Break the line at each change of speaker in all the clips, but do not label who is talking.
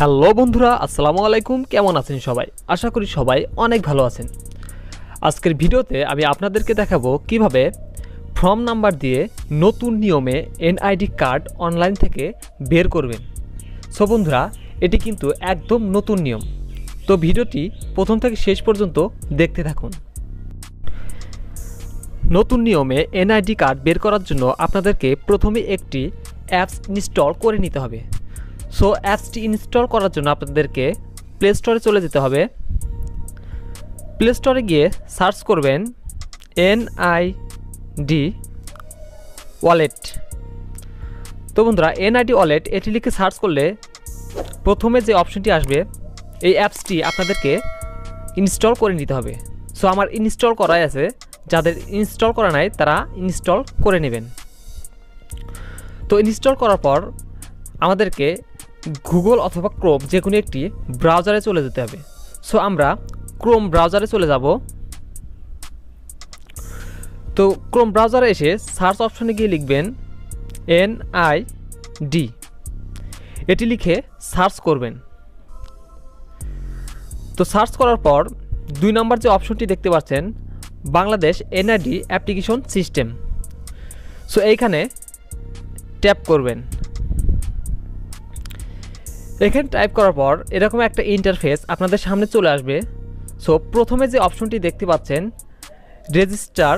Hello বন্ধুরা, আসসালামু আলাইকুম। কেমন আছেন সবাই? আশা করি সবাই অনেক ভালো আছেন। আজকের ভিডিওতে আমি আপনাদেরকে দেখাবো কীভাবে ফর্ম নাম্বার দিয়ে নতুন নিয়মে এনআইডি কার্ড অনলাইন থেকে বের করবেন। সো বন্ধুরা, এটি কিন্তু একদম নতুন নিয়ম। তো ভিডিওটি প্রথম থেকে শেষ পর্যন্ত দেখতে থাকুন। নতুন নিয়মে এনআইডি কার্ড বের করার জন্য আপনাদেরকে প্রথমে একটি অ্যাপস ইনস্টল করে নিতে হবে। সো অ্যাপসটি ইনস্টল করার জন্য আপনাদেরকে প্লে স্টোরে চলে যেতে হবে। প্লে স্টোরে গিয়ে সার্চ করবেন এনআইডি ওয়ালেট তো বন্ধুরা এনআইডি ওয়ালেট এটি লিখে সার্চ করলে প্রথমে যে অপশনটি আসবে, এই অ্যাপসটি আপনাদেরকে ইনস্টল করে নিতে হবে। সো আমার ইনস্টল করাই আছে। যাদের ইনস্টল করা নাই, তারা ইনস্টল করে নেবেন। তো ইনস্টল করার পর আমাদেরকে গুগল অথবা ক্রোম যে কোনো একটি ব্রাউজারে চলে যেতে হবে। সো আমরা ক্রোম ব্রাউজারে চলে যাব। তো ক্রোম ব্রাউজারে এসে সার্চ অপশনে গিয়ে লিখবেন এন আই ডি এটি লিখে সার্চ করবেন। তো সার্চ করার পর দুই নম্বর যে অপশনটি দেখতে পাচ্ছেন, Bangladesh NID application system so এইখানে ট্যাপ করবেন। এখানে টাইপ করার পর এরকম একটা ইন্টারফেস আপনাদের সামনে চলে আসবে। সো প্রথমে যে অপশনটি দেখতে পাচ্ছেন রেজিস্টার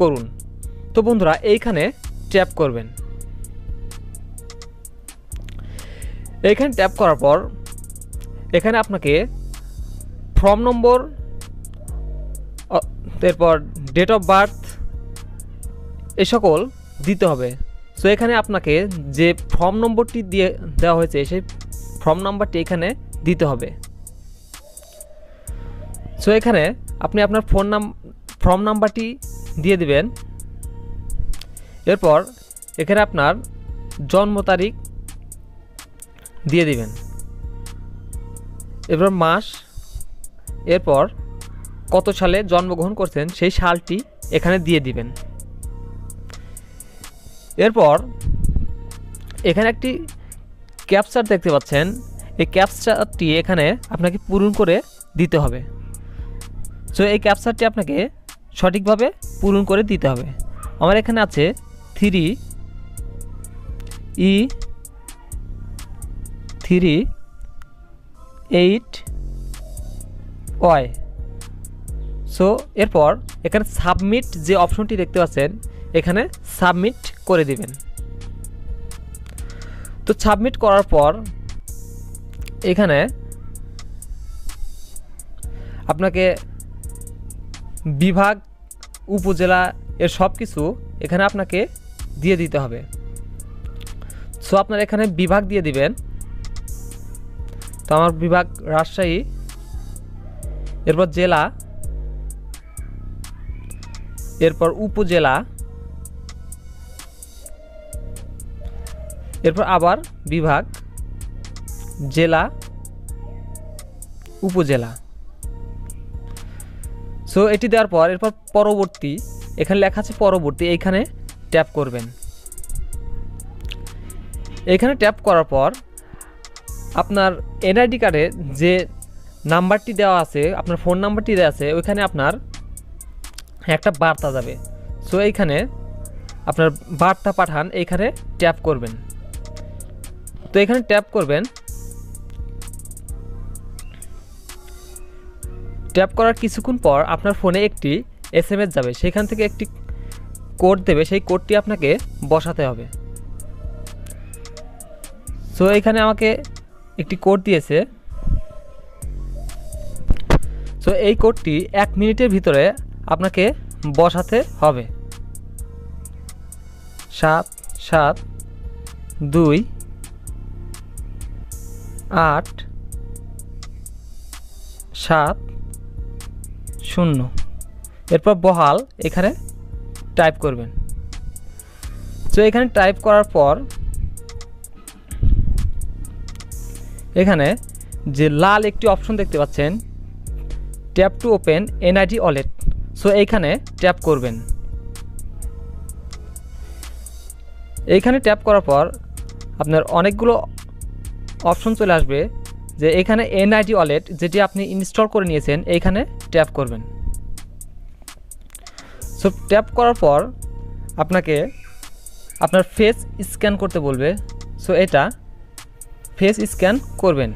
করুন। তো বন্ধুরা, এইখানে ট্যাপ করবেন। এইখানে ট্যাপ করার পর এখানে আপনাকে ফর্ম নম্বর এরপর ডেট অফ বার্থ এ সকল দিতে হবে। সো এখানে আপনাকে যে ফর্ম নম্বরটি দিয়ে দেওয়া হয়েছে, সেই ফর্ম নাম্বারটি এখানে দিতে হবে। সো এখানে আপনি আপনার ফোন নাম ফর্ম নাম্বারটি দিয়ে দিবেন। এরপর এখানে আপনার জন্ম তারিখ দিয়ে দিবেন। এরপর মাস, এরপর কত সালে জন্মগ্রহণ করছেন সেই সালটি এখানে দিয়ে দিবেন। এরপর এখানে একটি ক্যাপচার দেখতে পাচ্ছেন। এই ক্যাপচারটি এখানে আপনাকে পূরণ করে দিতে হবে। সো এই ক্যাপচারটি আপনাকে সঠিকভাবে পূরণ করে দিতে হবে। আমার এখানে আছে three E three eight Y so এরপর এখানে সাবমিট যে অপশনটি দেখতে পাচ্ছেন, এখানে সাবমিট করে দিবেন। তো সাবমিট করার পর এখানে আপনাকে বিভাগ, উপজেলা এর সব কিছু এখানে আপনাকে দিয়ে দিতে হবে। সো আপনার এখানে বিভাগ দিয়ে দিবেন। তো আমার বিভাগ রাজশাহী, এরপর জেলা, এরপর উপজেলা এরপর আবার বিভাগ, জেলা, উপজেলা। সো এটি দেওয়ার পর এরপর পরবর্তী, এখানে লেখা আছে পরবর্তী, এইখানে ট্যাপ করবেন। এখানে ট্যাপ করার পর আপনার এনআইডি কার্ডে যে নাম্বারটি দেওয়া আছে, আপনার ফোন নাম্বারটি দেওয়া আছে, ওইখানে আপনার একটা বার্তা যাবে। সো এইখানে আপনার বার্তা পাঠান, এইখানে ট্যাপ করবেন। তো এখানে ট্যাপ করবেন। ট্যাপ করার কিছুক্ষণ পর আপনার ফোনে একটি এস যাবে। সেখান থেকে একটি কোড দেবে। সেই কোডটি আপনাকে বসাতে হবে। সো এখানে আমাকে একটি কোড দিয়েছে। সো এই কোডটি এক মিনিটের ভিতরে আপনাকে বসাতে হবে। সাত সাত, দুই আট, সাত, শূন্য। এরপর বহাল এখানে টাইপ করবেন। তো এখানে টাইপ করার পর এখানে যে লাল একটি অপশন দেখতে পাচ্ছেন tap to open NID wallet so এইখানে ট্যাপ করবেন। এইখানে ট্যাপ করার পর আপনার অনেকগুলো অপশন চলে আসবে যে এখানে এনআইডি ওয়ালেট যেটি আপনি ইনস্টল করে নিয়েছেন, এইখানে ট্যাপ করবেন। সো, ট্যাপ করার পর আপনাকে আপনার ফেস স্ক্যান করতে বলবে। সো, এটা ফেস স্ক্যান করবেন।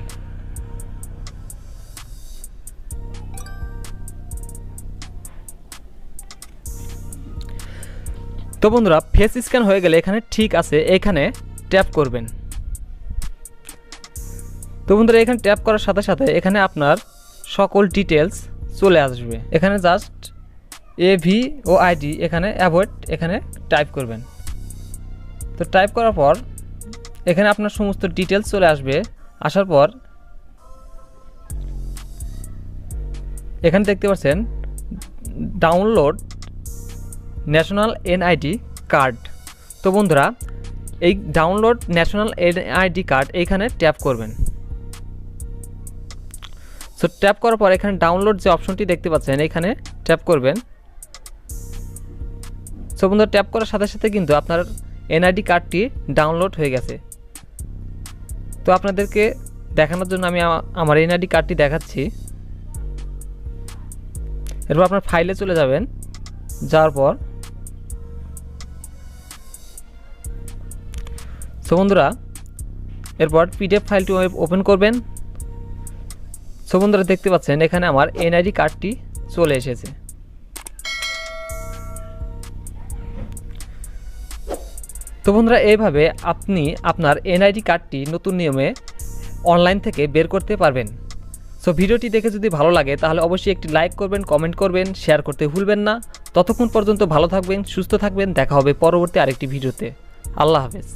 তো বন্ধুরা, ফেস স্ক্যান হয়ে গেলে এখানে ঠিক আছে, এখানে ট্যাপ করবেন। তো বন্ধুরা, এখানে ট্যাপ করার সাথে সাথে এখানে আপনার সকল ডিটেলস চলে আসবে। এখানে just A V O ID এখানে অ্যাভয়েড এখানে টাইপ করবেন। তো টাইপ করার পর এখানে আপনার সমস্ত ডিটেলস চলে আসবে। আসার পর এখানে দেখতে পাচ্ছেন ডাউনলোড ন্যাশনাল এনআইডি কার্ড তো বন্ধুরা, এই ডাউনলোড ন্যাশনাল এনআইডি কার্ড এইখানে ট্যাপ করবেন। সো ট্যাপ করার পর এখানে ডাউনলোড যে অপশনটি দেখতে পাচ্ছেন, এখানে ট্যাপ করবেন। সো বন্ধুরা ট্যাপ করার সাথে সাথে কিন্তু আপনার এনআইডি কার্ডটি ডাউনলোড হয়ে গেছে। তো আপনাদেরকে দেখানোর জন্য আমি আমার এনআইডি কার্ডটি দেখাচ্ছি। এরপর আপনার ফাইলে চলে যাবেন। যাওয়ার পর সো বন্ধুরা, এরপর পিডিএফ ফাইলটি ওপেন করবেন। সো বন্ধুরা দেখতে পাচ্ছেন, এখানে আমার এনআইডি কার্ডটি চলে এসেছে। তো বন্ধুরা, এইভাবে আপনি আপনার এনআইডি কার্ডটি নতুন নিয়মে অনলাইন থেকে বের করতে পারবেন। সো ভিডিওটি দেখে যদি ভালো লাগে, তাহলে অবশ্যই একটি লাইক করবেন, কমেন্ট করবেন, শেয়ার করতে ভুলবেন না। ততক্ষণ পর্যন্ত ভালো থাকবেন, সুস্থ থাকবেন। দেখা হবে পরবর্তী আরেকটি ভিডিওতে। আল্লাহ হাফেজ।